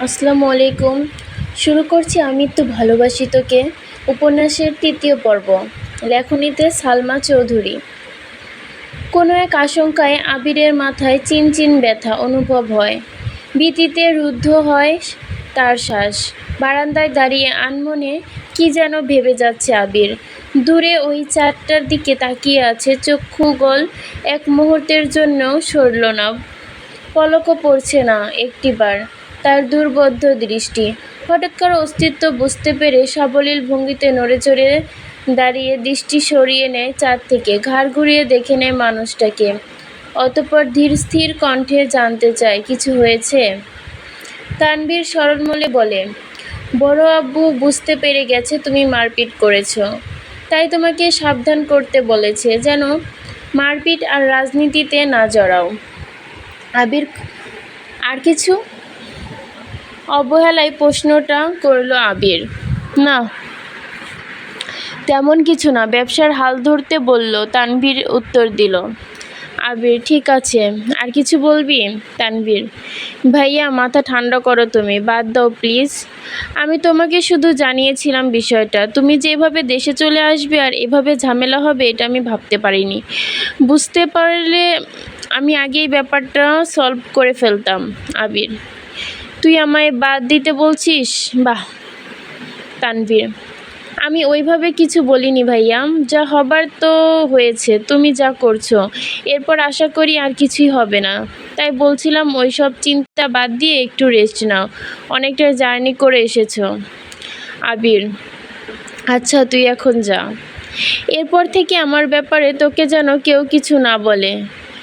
আসসালামু আলাইকুম। শুরু করছি আমি তো ভালোবাসি তোকে। উপন্যাসের তৃতীয় পর্ব। লেখনীতে সালমা চৌধুরী। কোনো এক আশঙ্কায় আবিরের মাথায় চিনচিন ব্যথা অনুভব হয়। ভীতিতে রুদ্ধ হয় তার শ্বাস। বারান্দায় দাঁড়িয়ে আনমনে কি যেন ভেবে যাচ্ছে আবির। দূরে ওই চারটার দিকে তাকিয়ে আছে চক্ষু গোল এক মুহূর্তের জন্যও সরল না। পলকও পড়ছে না একটিবার। তার দুর্বোধ্য দৃষ্টি। হঠাৎ অস্তিত্ব বুঝতে পেরে সাবলীল ভঙ্গিতে নড়ে চড়ে দাঁড়িয়ে দৃষ্টি সরিয়ে নেয় চাঁদ থেকে। ঘাড় ঘুরিয়ে দেখে নেয় মানুষটাকে। অতপর ধীর স্থির কণ্ঠে জানতে চায়, কিছু হয়েছে? তানভীর সরলমলে বলে, বড় আব্বু বুঝতে পেরে গেছে তুমি মারপিট করেছ। তাই তোমাকে সাবধান করতে বলেছে। যেন মারপিট আর রাজনীতিতে না জড়াও। আবির আর কিছু? অবহেলায় প্রশ্নটা করল আবির। না, তেমন কিছু না। ব্যবসার হাল ধরতে বলল, তানভীর উত্তর দিল, আবির, ঠিক আছে। আর কিছু বলবি, তানভীর? ভাইয়া, মাথা ঠান্ডা করো তুমি, বাদ দাও প্লিজ। আমি তোমাকে শুধু জানিয়েছিলাম বিষয়টা। তুমি যেভাবে দেশে চলে আসবে আর এভাবে ঝামেলা হবে, এটা আমি ভাবতে পারিনি। বুঝতে পারলে আমি আগেই ব্যাপারটা সলভ করে ফেলতাম, আবির। তুই আমায় বাদ দিতে বলছিস? বাহ, তানভীর। আমি ওইভাবে কিছু বলিনি ভাইয়া, যা হবার তো হয়েছে, তুমি যা করছ। এরপর আশা করি আর কিছুই হবে না। তাই বলছিলাম ওই সব চিন্তা বাদ দিয়ে একটু রেস্ট নাও। অনেকটা জার্নি করে এসেছ। আবির আচ্ছা তুই এখন যা। এরপর থেকে আমার ব্যাপারে তোকে যেন কেউ কিছু না বলে।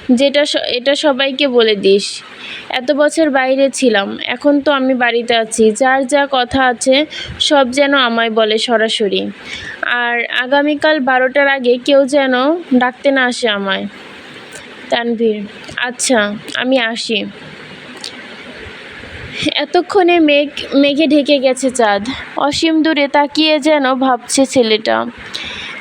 যেটা এটা সবাইকে বলে দিস। এত বছর বাইরে ছিলাম, এখন তো আমি বাড়িতে আছি। যার যা কথা আছে, সব যেন আমায় বলে সরাসরি। আর আগামীকাল বারোটার আগে কেউ যেন ডাকতে না আসে আমায়। তানভীর আচ্ছা আমি আসি। এতক্ষণে মেঘ মেঘে ঢেকে গেছে চাঁদ। অসীম দূরে তাকিয়ে যেন ভাবছে ছেলেটা।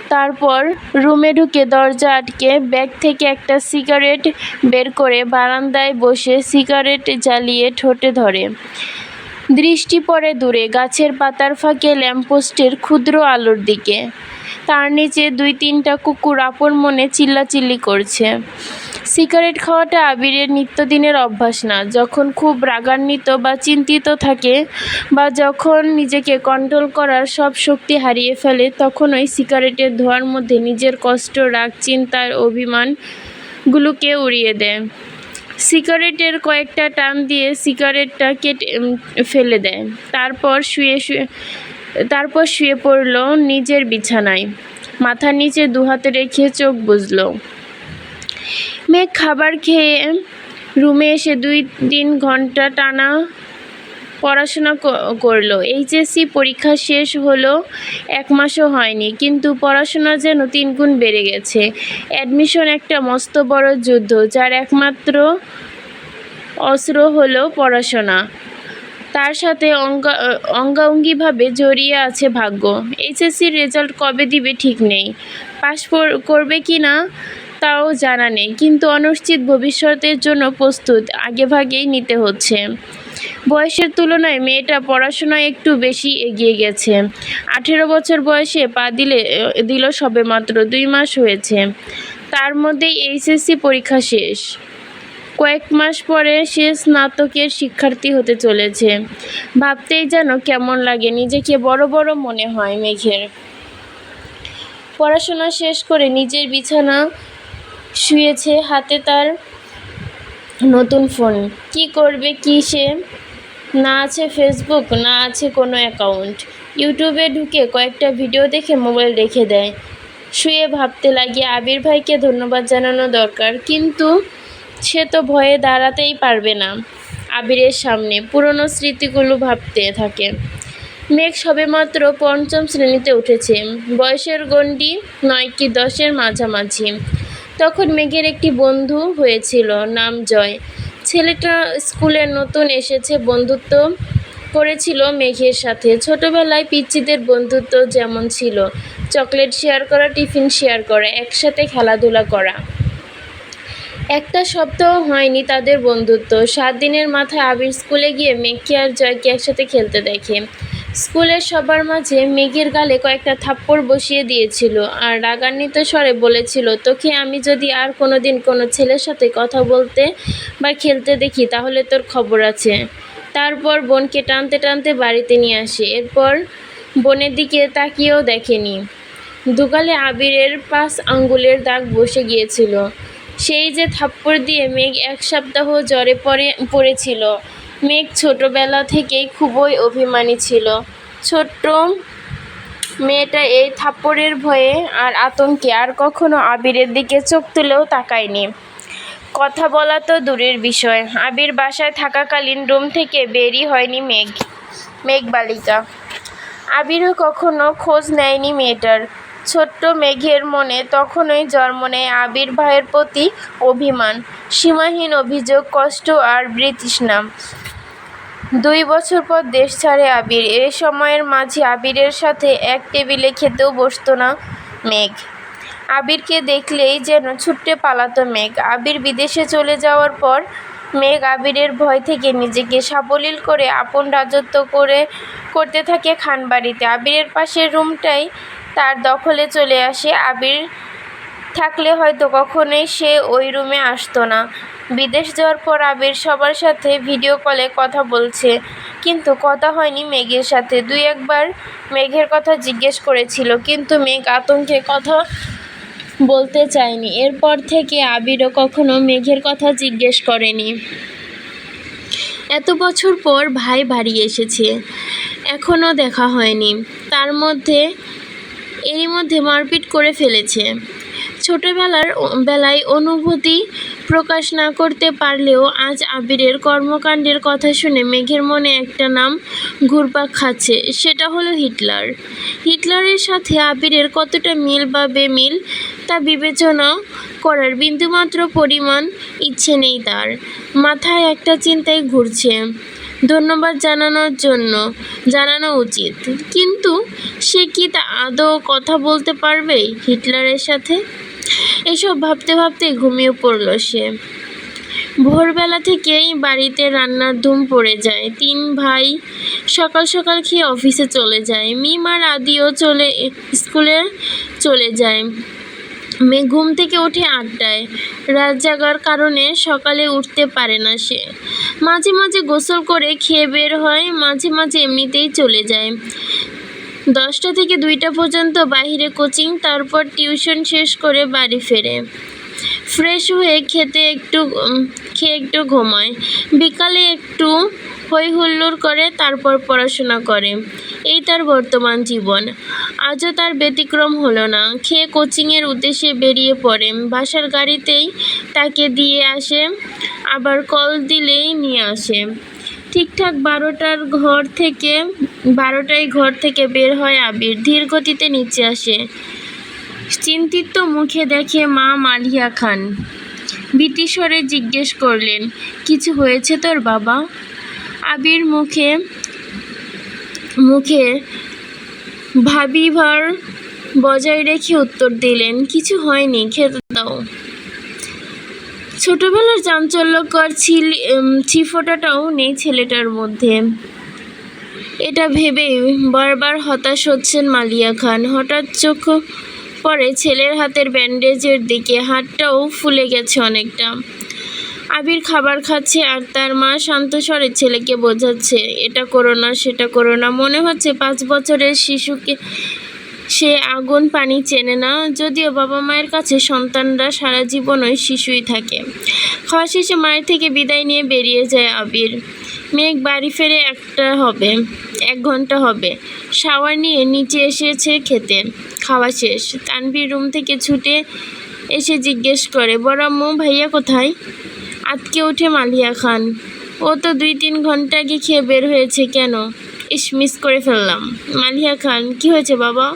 তারপর রুমে ঢুকে দরজা আটকে ব্যাগ থেকে একটা সিগারেট বের করে বারান্দায় বসে সিগারেট জ্বালিয়ে ঠোঁটে ধরে। দৃষ্টি পড়ে দূরে, গাছের পাতার ফাঁকে ল্যাম্পপোস্টের ক্ষুদ্র আলোর দিকে। তার নিচে দুই তিনটা কুকুর আপন মনে চিল্লাচিল্লি করছে। সিগারেট খাওয়াটা আবিরের নিত্যদিনের অভ্যাস না। যখন খুব রাগান্বিত বা চিন্তিত থাকে বা যখন নিজেকে কন্ট্রোল করার সব শক্তি হারিয়ে ফেলে তখন ওই সিগারেটের ধোঁয়ার মধ্যে নিজের কষ্ট, রাগ, চিন্তার অভিমানগুলোকে উড়িয়ে দেয়। সিগারেটের কয়েকটা টান দিয়ে সিগারেটটা কেটে ফেলে দেয়। তারপর শুয়ে শুয়ে, তারপর শুয়ে পড়ল নিজের বিছানায়। মাথার নিচে দুহাতে রেখে চোখ বুঝলো মেঘ খাবার খেয়ে রুমে এসে দুই তিন ঘণ্টা টানা পড়াশোনা করল। এইচএসসি পরীক্ষা শেষ হলো, এক মাসও হয়নি। কিন্তু পড়াশোনা যেন তিনগুণ বেড়ে গেছে। অ্যাডমিশন একটা মস্ত বড় যুদ্ধ, যার একমাত্র অস্ত্র হলো পড়াশোনা। তার সাথে অঙ্গা, অঙ্গাঙ্গিভাবে জড়িয়ে আছে ভাগ্য। এইচএসসির রেজাল্ট কবে দিবে ঠিক নেই। পাস করবে কি না তাও জানা নেই, কিন্তু অনিশ্চিত ভবিষ্যতের জন্য প্রস্তুত, আগেভাগেই নিতে হচ্ছে। বয়সের তুলনায় মেয়েটা পড়াশোনায় একটু বেশি এগিয়ে গেছে। আঠেরো বছর বয়সে পা দিলে দিল সবে মাত্র দুই মাস হয়েছে। তার মধ্যেই এইচএসসি পরীক্ষা শেষ। কয়েক মাস পরে সে স্নাতকের শিক্ষার্থী হতে চলেছে। ভাবতেই যেন কেমন লাগে, নিজেকে বড় বড় মনে হয় মেঘের। পড়াশোনা শেষ করে নিজের বিছানা শুয়েছে হাতে তার নতুন ফোন। কি করবে কি সে? না আছে ফেসবুক না আছে কোনো অ্যাকাউন্ট ইউটিউবে ঢুকে কয়েকটা ভিডিও দেখে মোবাইল রেখে দেয়। শুয়ে ভাবতে লাগে, আবির ভাইকে ধন্যবাদ জানানো দরকার, কিন্তু সে তো ভয়ে দাঁড়াতেই পারবে না আবিরের সামনে। পুরনো স্মৃতিগুলো ভাবতে থাকে। মেঘ সবেমাত্র পঞ্চম শ্রেণীতে উঠেছে। বয়সের গণ্ডি নয় কি দশের মাঝামাঝি। তখন মেঘের একটি বন্ধু হয়েছিল, নাম জয়। ছেলেটা স্কুলে নতুন এসেছে, বন্ধুত্ব করেছিল মেঘের সাথে। ছোটবেলায় পিচ্চিদের বন্ধুত্ব যেমন ছিল, চকলেট শেয়ার করা, টিফিন শেয়ার করা, একসাথে খেলাধুলা করা। একটা সপ্তাহ হয়নি তাদের বন্ধুত্ব। সাত দিনের মাথায় আবির স্কুলে গিয়ে মেঘকে আর জয়কে একসাথে খেলতে দেখে। স্কুলের সবার মাঝে মেঘের গালে কয়েকটা থাপ্পড় বসিয়ে দিয়েছিল আর রাগান্বিত স্বরে বলেছিল, তোকে আমি যদি আর কোনো দিন কোনো ছেলের সাথে কথা বলতে বা খেলতে দেখি, তাহলে তোর খবর আছে। তারপর বোনকে টানতে টানতে বাড়িতে নিয়ে আসে। এরপর বোনের দিকে তাকিয়েও দেখেনি। দুগালে আবিরের পাঁচ আঙ্গুলের দাগ বসে গিয়েছিল। সেই যে থাপ্পড় দিয়ে মেঘ এক সপ্তাহ জ্বরে পড়ে, পড়েছিল মেঘ ছোটবেলা থেকেই খুবই অভিমানী ছিল। ছোট্ট মেয়েটা এই থাপ্পড়ের ভয়ে আর আতঙ্কে আর কখনো আবিরের দিকে চোখ তুলেও তাকায়নি। কথা বলা তো দূরের বিষয়। আবির বাসায় থাকাকালীন রুম থেকে বেরই হয়নি মেঘ মেঘ বালিকা আবিরও কখনো খোঁজ নেয়নি মেয়েটার। ছোট্ট মেঘের মনে তখনই জন্ম নেয় আবির ভাইয়ের প্রতি অভিমান। সীমাহীন অভিযোগ, কষ্ট আর বৃতৃষ্ণা দুই বছর পর দেশ ছাড়ে আবির। এ সময়ের মাঝে আবিরের সাথে এক টেবিলে খেতেও বসতো না মেঘ। আবিরকে দেখলেই যেন ছুট্টে পালাতো মেঘ। আবির বিদেশে চলে যাওয়ার পর মেঘ আবিরের ভয় থেকে নিজেকে সাবলীল করে আপন রাজত্ব করে, করতে থাকে খানবাড়িতে। আবিরের পাশের রুমটাই তার দখলে চলে আসে আবির। থাকলে হয়তো কখনোই সে ওই রুমে আসতো না। বিদেশ যাওয়ার পর আবির সবার সাথে ভিডিও কলে কথা বলছে। কিন্তু কথা হয়নি মেঘের সাথে। দুই একবার মেঘের কথা জিজ্ঞেস করেছিল, কিন্তু মেঘ আতঙ্কে কথা বলতে চায়নি। এরপর থেকে আবিরও কখনো মেঘের কথা জিজ্ঞেস করেনি। এত বছর পর ভাই বাড়ি এসেছে। এখনও দেখা হয়নি। তার মধ্যে এরই মধ্যে মারপিট করে ফেলেছে। ছোটবেলার বেলায় অনুভূতি প্রকাশ না করতে পারলেও আজ আবিরের কর্মকাণ্ডের কথা শুনে মেঘের মনে একটা নাম ঘুরপাক খাচ্ছে, সেটা হলো হিটলার। হিটলারের সাথে আবিরের কতটা মিল বা বেমিল তা বিবেচনা করার বিন্দুমাত্র পরিমাণ ইচ্ছে নেই তার। মাথায় একটা চিন্তাই ঘুরছে। ধন্যবাদ জানানোর জন্য জানানো উচিত। কিন্তু সে কি তা আদৌ কথা বলতে পারবে হিটলারের সাথে? এসব ভাবতে ভাবতে ঘুমিয়ে পড়ল সে। ভোরবেলা থেকেই বাড়িতে রান্নার ধুম পড়ে যায়। তিন ভাই সকাল সকাল খেয়ে অফিসে চলে যায়। মিম আর আদিও চলে, স্কুলে চলে যায়। মেয়ে ঘুম থেকে ওঠে আটটায়। রাত জাগার কারণে সকালে উঠতে পারে না সে। মাঝে মাঝে গোসল করে খেয়ে বের হয়, মাঝে মাঝে এমনিতেই চলে যায়। দশটা থেকে দুইটা পর্যন্ত বাহিরে কোচিং, তারপর টিউশন শেষ করে বাড়ি ফেরে। ফ্রেশ হয়ে খেতে একটু খেয়ে একটু ঘুমায়। বিকালে একটু হই হুল্লোড় করে, তারপর পড়াশোনা করে। এই তার বর্তমান জীবন। আজও তার ব্যতিক্রম হলো না। খেয়ে কোচিংয়ের উদ্দেশ্যে বেরিয়ে পড়ে। বাসার গাড়িতেই তাকে দিয়ে আসে, আবার কল দিলেই নিয়ে আসে। ঠিকঠাক বারোটার ঘর থেকে, বারোটায় ঘর থেকে বের হয় আবির। ধীর গতিতে নিচে আসে। চিন্তিত মুখে দেখে মা মালিয়া খান। ভীতিস্বরে জিজ্ঞেস করলেন, কিছু হয়েছে তোর বাবা? আবির মুখে মুখে ভাবিভার বজায় রেখে উত্তর দিলেন, কিছু হয়নি খেতে দাও। ছোটবেলার চাঞ্চল্যকর ছিল ছিফোটাটাও নেই ছেলেটার মধ্যে। এটা ভেবে বারবার হতাশ হচ্ছেন মালিয়া খান। হঠাৎ চোখ পড়ে ছেলের হাতের ব্যান্ডেজের দিকে হাতটাও ফুলে গেছে অনেকটা। আবির খাবার খাচ্ছে আর তার মা শান্ত স্বরে ছেলেকে বোঝাচ্ছে, এটা করো না, সেটা করো না। মনে হচ্ছে পাঁচ বছরের শিশুকে সে আগুন পানি চেনে না, যদিও বাবা মায়ের কাছে সন্তানরা সারা জীবনই শিশুই থাকে। খাওয়া শেষে মায়ের থেকে বিদায় নিয়ে বেরিয়ে যায় আবির। মেঘ বাড়ি ফেরে একটা হবে, এক ঘণ্টা হবে। শাওয়ার নিয়ে নিচে এসেছে খেতে। খাওয়া শেষ। তানভীর রুম থেকে ছুটে এসে জিজ্ঞেস করে, বড় আম্মু, ভাইয়া কোথায়? আটকে ওঠে মালিয়া খান। ও তো দুই তিন ঘণ্টা আগে খেয়ে বের হয়েছে কেন? ইস মিস করে ফেললাম। মালিয়া খান, কি হয়েছে বাবা?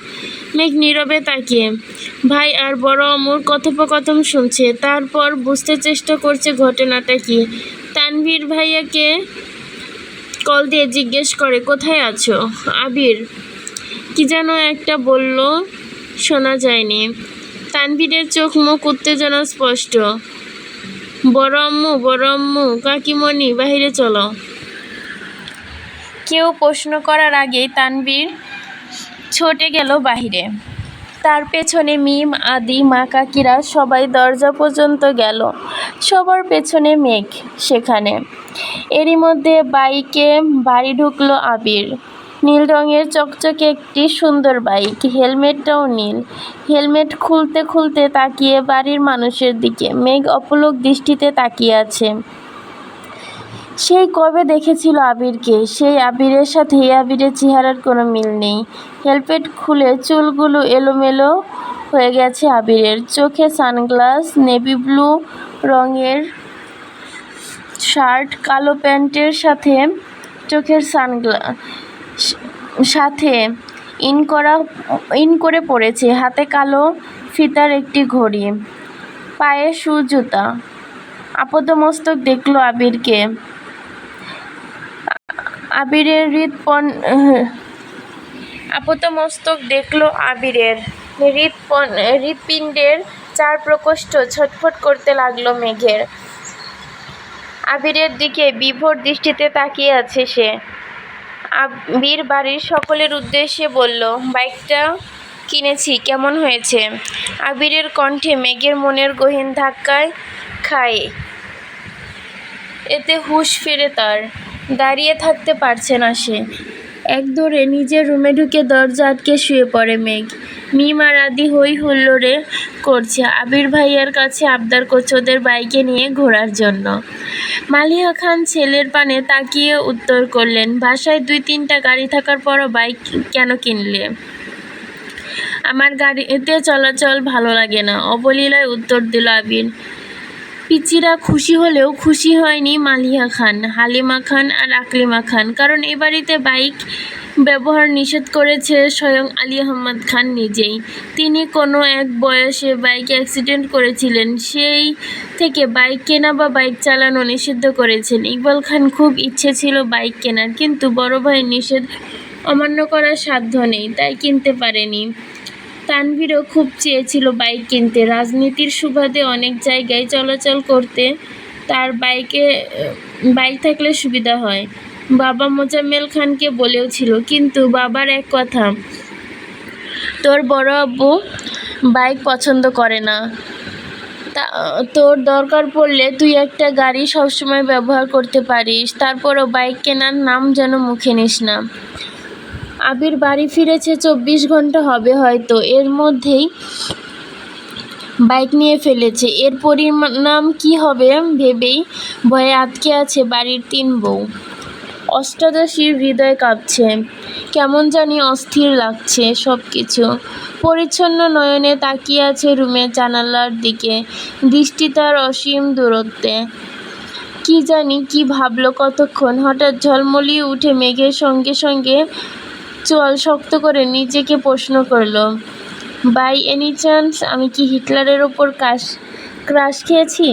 মেঘ নীরবে তাকিয়ে, ভাই আর বড় অমর কথোপকথন শুনছে। তারপর বুঝতে চেষ্টা করছে ঘটনাটা কি? তানভীর ভাইয়াকে কল দিয়ে জিজ্ঞেস করে, কোথায় আছো? আবির, কি যেন একটা বলল, শোনা যায়নি। তানভীরের চোখ মুখ উত্তেজনা স্পষ্ট বড় আম্মু, কাকিমণি, বাহিরে চলো। কেউ প্রশ্ন করার আগেই তানবীর ছুটে গেল বাহিরে। তার পেছনে মিম, আদি, মা, কাকিরা সবাই দরজা পর্যন্ত গেল। সবার পেছনে মেঘ সেখানে। এরই মধ্যে বাইকে বাড়ি ঢুকলো আবির। নীল রঙের চকচকে একটি সুন্দর বাইক। হেলমেটটাও নীল। হেলমেট খুলতে খুলতে তাকিয়ে বাড়ির মানুষের দিকে। মেঘ অপলক দৃষ্টিতে তাকিয়ে আছে। সেই কবে দেখেছিল আবিরকে? সেই আবিরের সাথে এই আবিরের চেহারার কোনো মিল নেই। হেলমেট খুলে চুলগুলো এলোমেলো হয়ে গেছে আবিরের। চোখে সানগ্লাস, নেভি ব্লু রঙের শার্ট, কালো প্যান্টের সাথে, চোখের সানগ্লাস সাথে ইন করা, ইন করে পড়েছে। হাতে কালো ফিতার একটি ঘড়ি, পায়ে শু জুতা আপাদমস্তক দেখল আবিরকে। আবিরের হৃদপন আপাতমস্তক দেখল আবিরের। হৃদপন হৃৎপিণ্ডের চার প্রকোষ্ঠ ছটফট করতে লাগল মেঘের। আবিরের দিকে বিভোর দৃষ্টিতে তাকিয়ে আছে সে। আবির বাড়ির সকলের উদ্দেশ্যে বলল, বাইকটা কিনেছি, কেমন হয়েছে? আবিরের কণ্ঠে মেঘের মনের গহীন ধাক্কায় খায়। এতে হুঁশ ফিরে তার। দাঁড়িয়ে থাকতে পারছে না সে। এক দৌড়ে নিজের রুমে ঢুকে দরজা আটকে শুয়ে পড়ে মেঘ। মিম আর আদি হই হুল্লোড়ে করছে। আবির ভাইয়ার কাছে আবদার করছে ওদের বাইকে নিয়ে ঘোরার জন্য। মালিহা খান ছেলের পানে তাকিয়ে উত্তর করলেন, বাসায় দুই তিনটা গাড়ি থাকার পরও বাইক কেন কিনলে? আমার গাড়িতে চলাচল ভালো লাগে না। অবলীলায় উত্তর দিল আবির। পিচিরা খুশি হলেও খুশি হয়নি মালিহা খান, হালিমা খান আর আকলিমা খান। কারণ এ বাড়িতে বাইক ব্যবহার নিষেধ করেছে স্বয়ং আলী আহমদ খান নিজেই। তিনি কোনো এক বয়সে বাইক অ্যাক্সিডেন্ট করেছিলেন, সেই থেকে বাইক কেনা বা বাইক চালানো নিষিদ্ধ করেছেন। ইকবাল খান খুব ইচ্ছে ছিল বাইক কেনার, কিন্তু বড় ভাইয়ের নিষেধ অমান্য করার সাধ্য নেই, তাই কিনতে পারেনি। তানভীরও খুব চেয়েছিল বাইক কিনতে। রাজনীতির সুবাদে অনেক জায়গায় চলাচল করতে তার বাইকে বাইক থাকলে সুবিধা হয়। বাবা মোজাম্মেল খানকে বলেও ছিল, কিন্তু বাবার এক কথা, তোর বড় আব্বু বাইক পছন্দ করে না। তা, তোর দরকার পড়লে তুই একটা গাড়ি সবসময় ব্যবহার করতে পারিস, তারপরও বাইক কেনার নাম যেন মুখে নিস না। আবির বাড়ি ফিরেছে চব্বিশ ঘণ্টা হবে হয়তো। এর মধ্যেই বাইক নিয়ে ফেলেছে। এর পরিণাম কী হবে ভেবেই ভয়ে আটকে আছে বাড়ির তিন বউ। অষ্টাদশীর হৃদয় কাঁপছে। কেমন জানি অস্থির লাগছে সব কিছু পরিচ্ছন্ন নয়নে তাকিয়ে আছে রুমের জানালার দিকে। দৃষ্টি তার অসীম দূরত্বে। কি জানি কি ভাবলো কতক্ষণ। হঠাৎ ঝলমলিয়ে উঠে মেঘের সঙ্গে সঙ্গে চোয়াল শক্ত করে নিজেকে প্রশ্ন করল বাই এনি চান্স আমি কি হিটলারের ওপর কাশ ক্রাশ খেয়েছি?